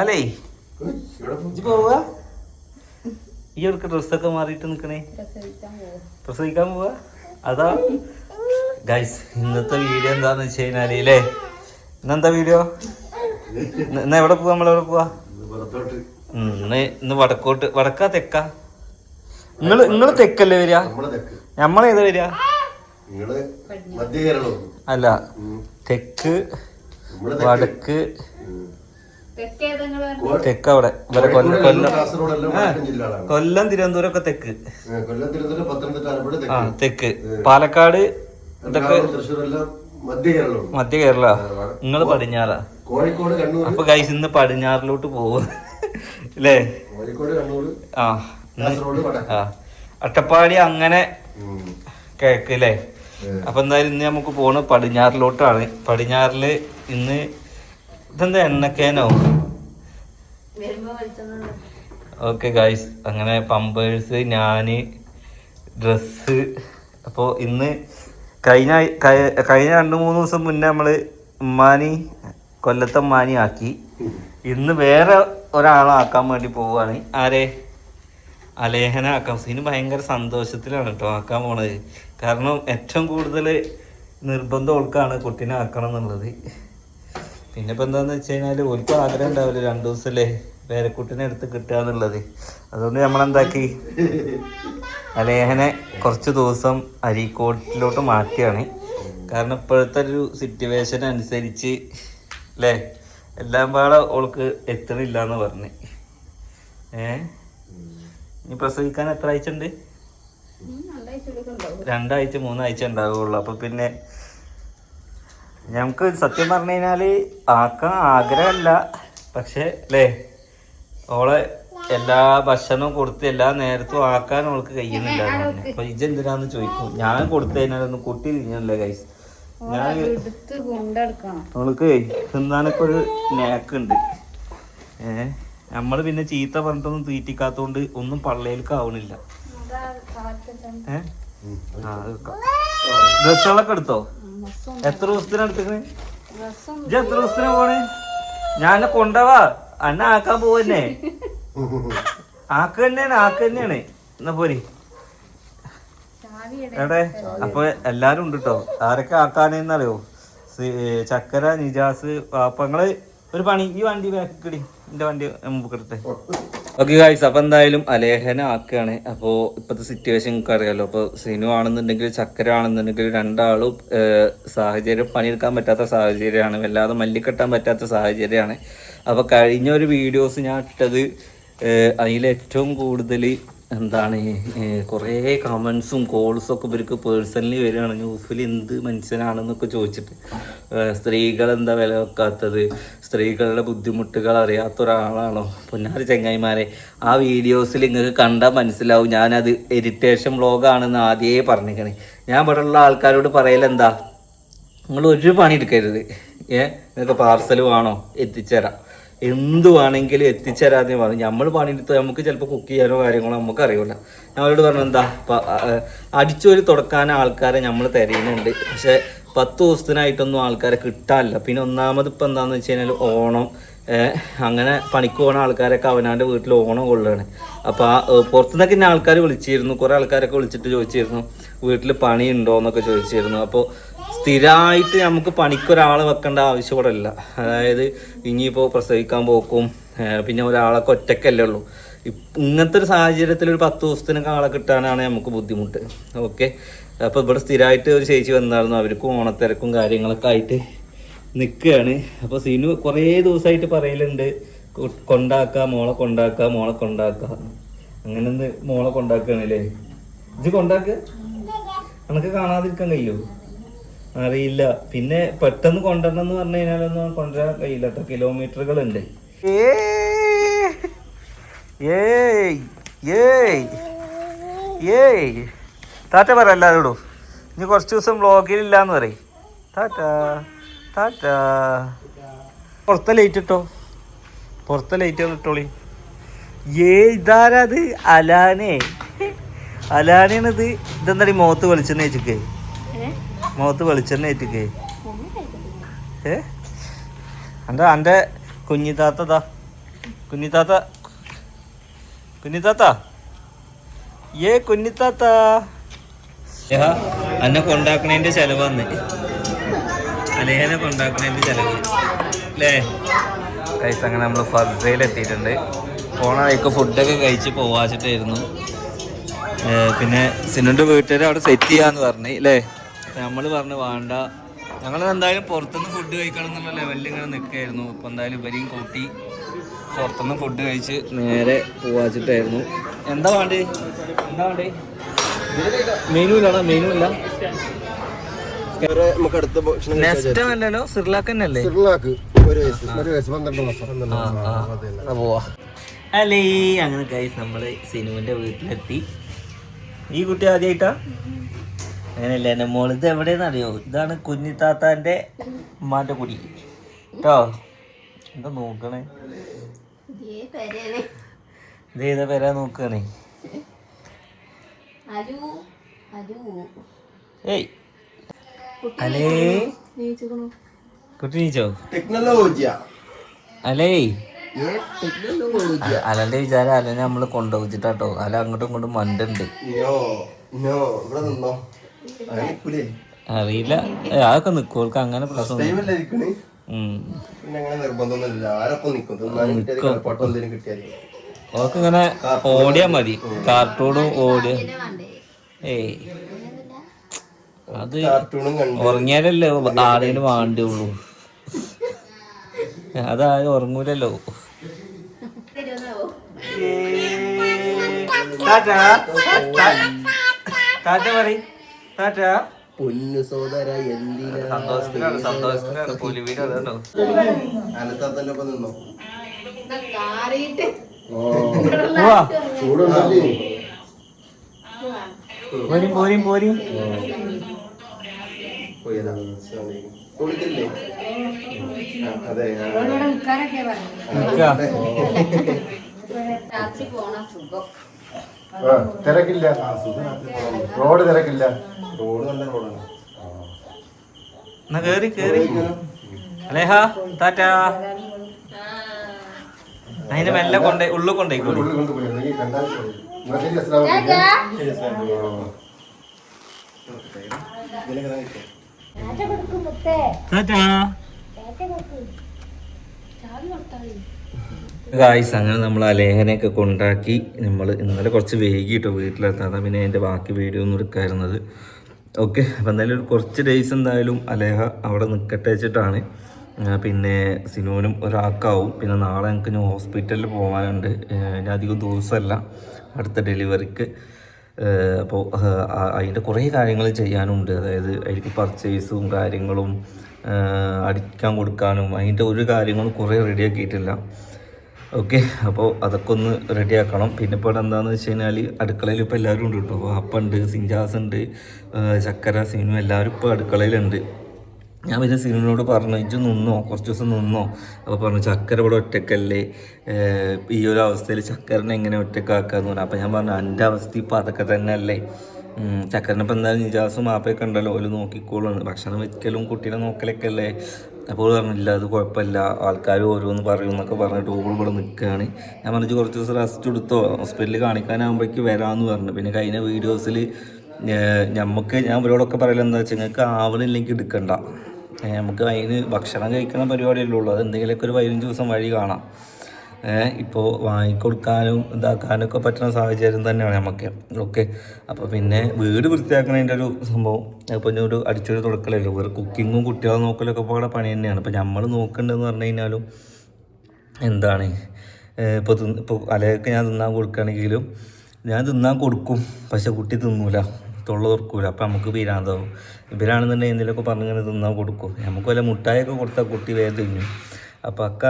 അല്ലേ? പോവുക? ഈ എടുക്ക ഡ്രസ്സൊക്കെ മാറിയിട്ട് നിക്കണേ. പ്രസവിക്കാൻ പോവാ അതാ. ഗൈസ് ഇന്നത്തെ വീഡിയോ എന്താന്ന് വെച്ച് കഴിഞ്ഞാൽ അല്ലേ ഇന്നെന്താ വീഡിയോ ഇന്ന് എവിടെ പോവാ? നമ്മളെവിടെ പോവാ? ഇന്ന് ഇന്ന് വടക്കോട്ട് വടക്കാ തെക്കാ? നിങ്ങൾ നിങ്ങൾ തെക്കല്ലേ വരിക? നമ്മളേതാ വരിക? അല്ല. തെക്ക് വടക്ക് തെക്ക് അവിടെ. ഇവരെ കൊല്ലം കൊല്ലം കൊല്ലം തിരുവനന്തപുരം ഒക്കെ തെക്ക് കൊല്ലം തിരുവനന്തപുരം പത്തനംതിട്ട ആലപ്പുഴ ആ തെക്ക്. പാലക്കാട് ഇതൊക്കെ മധ്യ കേരള. നിങ്ങൾ പടിഞ്ഞാറാ? കോഴിക്കോട് കണ്ണൂർ അപ്പൊ ഗൈസ് ഇന്ന് പടിഞ്ഞാറിലോട്ട് പോകും അല്ലേ കോഴിക്കോട് കണ്ണൂർ ആ അട്ടപ്പാടി അങ്ങനെ കേക്ക് കിഴക്ക് അല്ലേ. അപ്പൊ എന്തായാലും ഇന്ന് നമുക്ക് പോണ് പടിഞ്ഞാറിലോട്ടാണ്. പടിഞ്ഞാറിൽ ഇന്ന് ഇതെന്താ എണ്ണക്കേനോ? ഓക്കെ ഗായ്സ് അങ്ങനെ പമ്പേഴ്സ് ഞാൻ ഡ്രസ്സ് അപ്പോൾ ഇന്ന് കഴിഞ്ഞ കഴി- കഴിഞ്ഞ രണ്ട് മൂന്ന് ദിവസം മുന്നേ നമ്മൾ ഉമ്മാനി കൊല്ലത്തെ ഉമ്മാനി ആക്കി. ഇന്ന് വേറെ ഒരാളാക്കാൻ വേണ്ടി പോവുകയാണ് ആരെ? അലേഹന ആക്കാം. സീന് ഭയങ്കര സന്തോഷത്തിലാണ് കേട്ടോ ആക്കാൻ പോണത്. കാരണം ഏറ്റവും കൂടുതൽ നിർബന്ധം ഓൾക്കാണ് കുട്ടീനെ ആക്കണം എന്നുള്ളത്. പിന്നെ ഇപ്പം എന്താന്ന് വെച്ച് കഴിഞ്ഞാൽ ഒരിക്കൽ ആഗ്രഹം ഉണ്ടാവില്ല. രണ്ടു ദിവസമല്ലേ പേരക്കുട്ടിനെ എടുത്ത് കിട്ടുക എന്നുള്ളത്. അതുകൊണ്ട് നമ്മളെന്താക്കി? അലേഹനെ കുറച്ച് ദിവസം അരീക്കോട്ടിലോട്ട് മാറ്റിയാണ്. കാരണം ഇപ്പോഴത്തെ ഒരു സിറ്റുവേഷൻ അനുസരിച്ച് അല്ലേ എല്ലാം പാടെ ഓൾക്ക് എത്തണില്ല എന്ന് പറഞ്ഞ്. ഏ? ഇനി പ്രസവിക്കാൻ എത്ര ആഴ്ച ഉണ്ട്? രണ്ടാഴ്ച മൂന്നാഴ്ച ഉണ്ടാവുള്ളൂ. അപ്പൊ പിന്നെ ഞങ്ങൾക്ക് സത്യം പറഞ്ഞു കഴിഞ്ഞാൽ ആക്കാൻ ആഗ്രഹമല്ല പക്ഷെ അല്ലേ ഓളെ എല്ലാ ഭക്ഷണവും കൊടുത്ത് എല്ലാ നേരത്തും ആക്കാൻ ഓൾക്ക് കഴിയുന്നില്ല. അപ്പൊ ഇജെന്തിനാന്ന് ചോദിക്കും. ഞാൻ കൊടുത്തു കഴിഞ്ഞാലൊന്നും കുട്ടി തിരിഞ്ഞല്ലേ കൈസ് ഞാൻ ഓൾക്ക് തിന്നാനൊക്കെ ഒരു നേക്കുണ്ട് ഏ? നമ്മൾ പിന്നെ ചീത്ത പറഞ്ഞിട്ടൊന്നും തീറ്റിക്കാത്തോണ്ട് ഒന്നും പള്ളയിലേക്ക് ആവണില്ല. ഏഹ് ഡ്രസ്സുകളൊക്കെ എടുത്തോ? എത്ര ദിവസത്തിനാ എടുത്തേക്കണേ ഇജ്ജ് എത്ര ദിവസത്തിനാ പോണേ? ഞാൻ കൊണ്ടവാ. അന്നെ ആക്കാൻ പോവന്നെ. ആക്ക തന്നെയാണ് ആക്ക തന്നെയാണ് എന്നാ പോരി. എവിടെ? അപ്പൊ എല്ലാരും ഉണ്ട് കേട്ടോ ആരൊക്കെ ആക്കാനെന്നറിയോ? ചക്കര നിജാസ് പാപ്പങ്ങൾ ഒരു പണി. ഈ വണ്ടി ബാക്കിക്കടി. എന്റെ വണ്ടി മുമ്പ് കിടത്തെ ഓക്കെ ഗായ്സ് അപ്പം എന്തായാലും അലേഹന ആക്കുകയാണ്. അപ്പോൾ ഇപ്പോഴത്തെ സിറ്റുവേഷൻ നിങ്ങൾക്ക് അറിയാമല്ലോ അപ്പോൾ സിനു ആണെന്നുണ്ടെങ്കിൽ ചക്കര ആണെന്നുണ്ടെങ്കിൽ രണ്ടാളും സാഹചര്യം പണിയെടുക്കാൻ പറ്റാത്ത സാഹചര്യമാണ്. വല്ലാതെ മല്ലിക്കെട്ടാൻ പറ്റാത്ത സാഹചര്യമാണ്. അപ്പോൾ കഴിഞ്ഞ ഒരു വീഡിയോസ് ഞാൻ ഇട്ടത് അതിലേറ്റവും കൂടുതൽ എന്താണ് കുറേ കമൻസും കോൾസും ഒക്കെ ഇവർക്ക് പേഴ്സണലി വരികയാണ്. ന്യൂസിൽ എന്ത് മനുഷ്യനാണെന്നൊക്കെ ചോദിച്ചിട്ട് സ്ത്രീകൾ എന്താ വില വെക്കാത്തത്? സ്ത്രീകളുടെ ബുദ്ധിമുട്ടുകൾ അറിയാത്ത ഒരാളാണോ? പൊന്നാറ് ചങ്ങായിമാരെ ആ വീഡിയോസിൽ നിങ്ങൾക്ക് കണ്ടാൽ മനസ്സിലാവും ഞാനത് എഡിറ്റേഷൻ വ്ളോഗാണെന്ന് ആദ്യമേ പറഞ്ഞിരിക്കണേ ഞാൻ ഇവിടെ ഉള്ള ആൾക്കാരോട് പറയലെന്താ? നിങ്ങൾ ഒരു പണി എടുക്കരുത്. ഏ? നിങ്ങൾക്ക് പാർസൽ വേണോ? എത്തിച്ചേരാം. എന്ത് വേണമെങ്കിലും എത്തിച്ചേരാതെ പറഞ്ഞു. നമ്മൾ പണിയെടുത്ത് നമുക്ക് ചിലപ്പോൾ കുക്ക് ചെയ്യാനോ കാര്യങ്ങളോ നമുക്ക് അറിയില്ല ഞാൻ അവരോട് പറഞ്ഞു എന്താ? അടിച്ചൊരു തുടക്കാൻ ആൾക്കാരെ നമ്മൾ തിരയുന്നുണ്ട് പക്ഷെ പത്ത് ദിവസത്തിനായിട്ടൊന്നും ആൾക്കാരെ കിട്ടാനില്ല പിന്നെ ഒന്നാമത് ഇപ്പം എന്താണെന്ന് വെച്ച് കഴിഞ്ഞാൽ ഓണം. അങ്ങനെ പണിക്ക് പോകുന്ന ആൾക്കാരൊക്കെ അവനാന്റെ വീട്ടിൽ ഓണം കൊള്ളുകയാണ്. അപ്പോൾ ആ പുറത്തുനിന്നൊക്കെ ഞാൻ ആൾക്കാർ വിളിച്ചിരുന്നു. കുറേ ആൾക്കാരൊക്കെ വിളിച്ചിട്ട് ചോദിച്ചിരുന്നു. വീട്ടിൽ പണി ഉണ്ടോ എന്നൊക്കെ ചോദിച്ചിരുന്നു. അപ്പോൾ സ്ഥിരമായിട്ട് നമുക്ക് പണിക്കൊരാളെ വെക്കേണ്ട ആവശ്യം ഇവിടെ ഇല്ല അതായത് ഇനിയിപ്പോൾ പ്രസവിക്കാൻ പോക്കും പിന്നെ ഒരാളൊക്കെ ഒറ്റക്കല്ലേ ഉള്ളൂ. ഇങ്ങനത്തെ ഒരു സാഹചര്യത്തിൽ ഒരു പത്ത് ദിവസത്തിനൊക്കെ ആളെ കിട്ടാനാണ് നമുക്ക് ബുദ്ധിമുട്ട്. ഓക്കെ? അപ്പോൾ ഇവിടെ സ്ഥിരമായിട്ട് ഒരു ചേച്ചി വന്നായിരുന്നു. അവർക്കും ഓണത്തിരക്കും കാര്യങ്ങളൊക്കെ ആയിട്ട് നിൽക്കുകയാണ് അപ്പോൾ സീനു കുറേ ദിവസമായിട്ട് പറയലുണ്ട്. കൊണ്ടാക്ക മോളെ കൊണ്ടാക്ക മോളെ കൊണ്ടാക്ക. അങ്ങനെ ഒന്ന് മോളെ കൊണ്ടാക്കുകയാണല്ലേ ഇത് കൊണ്ടാക്കുക നമുക്ക് കാണാതിരിക്കാൻ കഴിയുമോ അറിയില്ല. പിന്നെ പെട്ടെന്ന് കൊണ്ടുവരണം എന്ന് പറഞ്ഞു കഴിഞ്ഞാലൊന്നും കൊണ്ടുവരാൻ കഴിയില്ല കേട്ടോ കിലോമീറ്ററുകൾ ഉണ്ട് ടാറ്റ പറ എല്ലാവരോടും ഇനി കുറച്ച് ദിവസം വ്ളോഗിലില്ലാന്ന് പറയും. ടാറ്റ ടാറ്റ. പുറത്തെ ലൈറ്റ് ഇട്ടോ? പുറത്തെ ലൈറ്റ് ഒന്ന് ഇട്ടോളി ഏ ഇതാരത് അലാനെ. അലാനാണിത് ഇതെന്താടി മുഖത്ത് വെളിച്ചെണ്ണ ഏറ്റിക്കേ? മുഖത്ത് വെളിച്ചെണ്ണ ഏറ്റിക്കേ? ഏ? എന്റെ എന്റെ കുഞ്ഞിത്താത്തതാ കുഞ്ഞിത്താത്ത കുഞ്ഞിത്താത്ത ഏ കുഞ്ഞിത്താത്ത അന്നെ കൊണ്ടാക്കണേന്റെ ചെലവ് വന്ന്. അലേഹനെ കൊണ്ടാക്കണേന്റെ ചെലവ്. അല്ലേ കൈസ് അങ്ങനെ നമ്മൾ ഫർസയിൽ എത്തിയിട്ടുണ്ട് പോണ ഫുഡൊക്കെ കഴിച്ച് പോവാച്ചിട്ടായിരുന്നു. പിന്നെ സിനുണ്ട് വീട്ടുകാർ അവിടെ സെറ്റ് ചെയ്യാന്ന് പറഞ്ഞു അല്ലേ നമ്മൾ പറഞ്ഞു വേണ്ട. ഞങ്ങൾ എന്തായാലും പുറത്തുനിന്ന് ഫുഡ് കഴിക്കണം എന്നുള്ള ലെവലിൽ ഇങ്ങനെ നിൽക്കുകയായിരുന്നു ഇപ്പം എന്തായാലും ഇവരെയും കൂട്ടി പുറത്തുനിന്ന് ഫുഡ് കഴിച്ച് നേരെ പോവാച്ചിട്ടായിരുന്നു. എന്താ വേണ്ടേ? എന്താ വേണ്ടേ? മെനു ഇല്ലാണോ മെനു ഇല്ല വേറെ നമുക്ക് അടുത്ത ഭക്ഷണം നെസ്റ്റ് അല്ലല്ലോ സിർലാക്ക് സിർലാക്ക്. സിറിലാക്ക് ഒരു വയസ്സ്. ഒരു വയസ്സ്. പന്ത്രണ്ട് മാസം. പന്ത്രണ്ട് പോവാ. അല്ലേ അങ്ങനെ നമ്മൾ സിനുവിന്റെ വീട്ടിലെത്തി. ഈ കുട്ടി ആദ്യമായിട്ടാ അങ്ങനെയല്ല എന്റെ മോൾ ഇത് എവിടെയെന്ന് അറിയോ ഇതാണ് കുഞ്ഞിത്താത്താന്റെ ഉമ്മാന്റെ കുടി. കേട്ടോ എന്താ നോക്കണേ? ഇതേതാ പേരാ നോക്കണേ? ഏയ്. അലേ. കുട്ടി നീച്ചോ? ടെക്നോളജിയ അലേ. അലന്റെ വിചാരം അലനെ നമ്മൾ കൊണ്ടുപോയിട്ടാട്ടോ അല അങ്ങോട്ടും ഇങ്ങോട്ടും മണ്ടുണ്ട് അറിയില്ല. അതൊക്കെ നിക്കോൾക്ക് അങ്ങനെ പ്രശ്നം നിർബന്ധമൊന്നുമില്ല. ആരൊപ്പം നിൽക്കും ഓർക്ക് ഇങ്ങനെ ഓടിയാ മതി. കാർട്ടൂണും ഓടിയ. ഏയ്. അത് കാർട്ടൂണും കണ്ട്. ഉറങ്ങിയാലല്ലേ ആരെങ്കിലും വാണ്ടിയുള്ളൂ. അതായത് ഉറങ്ങൂലല്ലോ. പൊന്നു സോദര എന്തിനാ? സന്തോഷത്തിലാണ് സന്തോഷത്തിലാണ് പുലിവീട് അതുണ്ടോ അനത്താത്തന്റെ ഒപ്പം നിന്നോ? ചൂടുണ്ടല്ലേ പോരും പോരും പോരും. കുളിക്കില്ലേ? അതെ തിരക്കില്ല. റോഡ് തിരക്കില്ല. റോഡ് നല്ല റോഡാണ്. എന്നാ കേറി കേറി. അലേഹ ടാറ്റ. അതിന് മെല്ലെ കൊണ്ടേ ഉള്ളു കൊണ്ടേക്കോളൂ ഗായ്സ് അങ്ങനെ നമ്മൾ അലേഖനെയൊക്കെ കൊണ്ടാക്കി നമ്മൾ ഇന്നലെ കുറച്ച് വൈകിട്ടോ വീട്ടിലെത്താതെ പിന്നെ അതിന്റെ ബാക്കി വീഡിയോ ഒന്നും എടുക്കായിരുന്നത് ഓക്കെ അപ്പം എന്തായാലും ഒരു കുറച്ച് ഡേയ്സ് എന്തായാലും അലേഹ അവിടെ നിൽക്കട്ടെ വെച്ചിട്ടാണ്. ആ, പിന്നെ സിനുവിനും ഒരാൾക്കാവും. പിന്നെ നാളെ എനിക്ക് ഇനി ഹോസ്പിറ്റലിൽ പോകാനുണ്ട് ഞാൻ ഇനി അധികം ദിവസമല്ല. അടുത്ത ഡെലിവറിക്ക്. അപ്പോൾ അതിന്റെ കുറേ കാര്യങ്ങൾ ചെയ്യാനുണ്ട്. അതായത് അതിലേക്ക് പർച്ചേസും കാര്യങ്ങളും അടിക്കാൻ കൊടുക്കാനും അതിന്റെ ഒരു കാര്യങ്ങളും കുറേ റെഡിയാക്കിയിട്ടില്ല ഓക്കെ അപ്പോൾ അതൊക്കെ ഒന്ന് റെഡിയാക്കണം പിന്നെ ഇപ്പോൾ എന്താണെന്ന് വെച്ച് കഴിഞ്ഞാൽ അടുക്കളയിൽ ഇപ്പോൾ എല്ലാവരും ഉണ്ട് കേട്ടോ. അപ്പുണ്ട് സിഞ്ചാസ് ഉണ്ട് ചക്കര സിനിമ എല്ലാവരും ഇപ്പോൾ അടുക്കളയിലുണ്ട്. ഞാൻ പിന്നെ സിനുവിനോട് പറഞ്ഞു ഇജ് നിന്നോ കുറച്ച് ദിവസം നിന്നോ. അപ്പോൾ പറഞ്ഞു ചക്കര ഇവിടെ ഒറ്റക്കല്ലേ? ഈ ഒരു അവസ്ഥയിൽ ചക്കരനെ എങ്ങനെ ഒറ്റക്കാക്കാന്ന് പറഞ്ഞു. അപ്പോൾ ഞാൻ പറഞ്ഞു എന്റെ അവസ്ഥ ഇപ്പോൾ അതൊക്കെ തന്നെ അല്ലേ ചക്കരനെ ഇപ്പം എന്തായാലും നിജാസും മാപ്പയൊക്കെ ഉണ്ടല്ലോ ഓൽ നോക്കിക്കോളും. ഭക്ഷണം വെക്കലും കുട്ടീനെ നോക്കലൊക്കെ അല്ലേ? അപ്പോൾ പറഞ്ഞില്ല അത് കുഴപ്പമില്ല. ആൾക്കാർ ഓരോന്ന് പറയും എന്നൊക്കെ പറഞ്ഞിട്ട് ഓൾ ഇവിടെ നിൽക്കുകയാണ് ഞാൻ പറഞ്ഞു കുറച്ച് ദിവസം റെസ്റ്റ് എടുത്തോ? ഹോസ്പിറ്റലിൽ കാണിക്കാനാകുമ്പോഴേക്ക് വരാമെന്ന് പറഞ്ഞു. പിന്നെ കഴിഞ്ഞ വീഡിയോസിൽ നമുക്ക് ഞാൻ ഇവരോടൊക്കെ പറയലെന്താ വെച്ചാൽ നിങ്ങൾക്ക് ആവണില്ലെങ്കിൽ എടുക്കണ്ട. നമുക്ക് അതിന് ഭക്ഷണം കഴിക്കുന്ന പരിപാടിയല്ലേ ഉള്ളൂ. അത് എന്തെങ്കിലുമൊക്കെ ഒരു പതിനഞ്ച് ദിവസം വഴി കാണാം. ഇപ്പോൾ വാങ്ങിക്കൊടുക്കാനും ഇതാക്കാനും ഒക്കെ പറ്റുന്ന സാഹചര്യം തന്നെയാണ് നമുക്ക്. ഓക്കെ. അപ്പോൾ പിന്നെ വീട് വൃത്തിയാക്കുന്നതിന്റെ ഒരു സംഭവം. ഇപ്പോൾ ഞാൻ ഒരു അടിച്ചൊരു തുടക്കലല്ലോ. വേറെ കുക്കിങ്ങും കുട്ടികളെ നോക്കലൊക്കെ പാടെ പണി തന്നെയാണ്. ഇപ്പോൾ നമ്മൾ നോക്കേണ്ടതെന്ന് പറഞ്ഞു കഴിഞ്ഞാലും എന്താണ്? ഇപ്പോൾ തിന്ന് ഇപ്പോൾ അലയൊക്കെ ഞാൻ തിന്നാൻ കൊടുക്കുകയാണെങ്കിലും ഞാൻ തിന്നാൻ കൊടുക്കും. പക്ഷെ കുട്ടി തിന്നൂല. തൊള്ള തുറക്കൂല അപ്പം നമുക്ക് പിരാന്താവും. ഇവരാണെന്നുണ്ടെങ്കിൽ എന്തെങ്കിലുമൊക്കെ പറഞ്ഞിങ്ങനെ തിന്നാൻ കൊടുക്കും. നമുക്ക് വല്ല മുട്ടായൊക്കെ കൊടുത്താൽ കുട്ടി വേഗം തിന്നു. അപ്പം അക്ക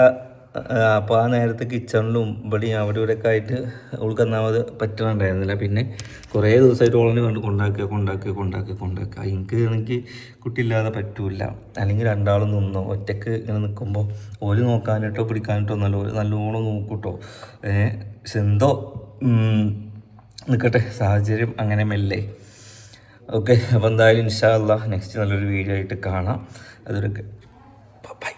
അപ്പോൾ ആ നേരത്തെ കിച്ചണിലും ഇവിടെയും അവിടെ ഇവിടെയൊക്കെ ആയിട്ട് അവൾക്ക് ഒന്നാമത് പറ്റണുണ്ടായിരുന്നില്ല പിന്നെ കുറേ ദിവസമായിട്ട് ഓളനെ കണ്ട് കൊണ്ടാക്കുക കൊണ്ടാക്കുക കൊണ്ടാക്കുക കൊണ്ടാക്കുക എനിക്ക് എനിക്ക് കുട്ടിയില്ലാതെ പറ്റൂല. അല്ലെങ്കിൽ രണ്ടാളും നിന്നോ. ഒറ്റയ്ക്ക് ഇങ്ങനെ നിൽക്കുമ്പോൾ ഓൽ നോക്കാനിട്ടോ പിടിക്കാനിട്ടോ നല്ല നല്ലോണം നോക്കൂട്ടോ. ഏഹ് എന്തോ നിൽക്കട്ടെ സാഹചര്യം അങ്ങനെ മെല്ലെ. ഓക്കെ അപ്പോൾ എന്തായാലും ഇൻഷാ അല്ലാ നെക്സ്റ്റ് നല്ലൊരു വീഡിയോ ആയിട്ട് കാണാം. അതൊരു ബൈ.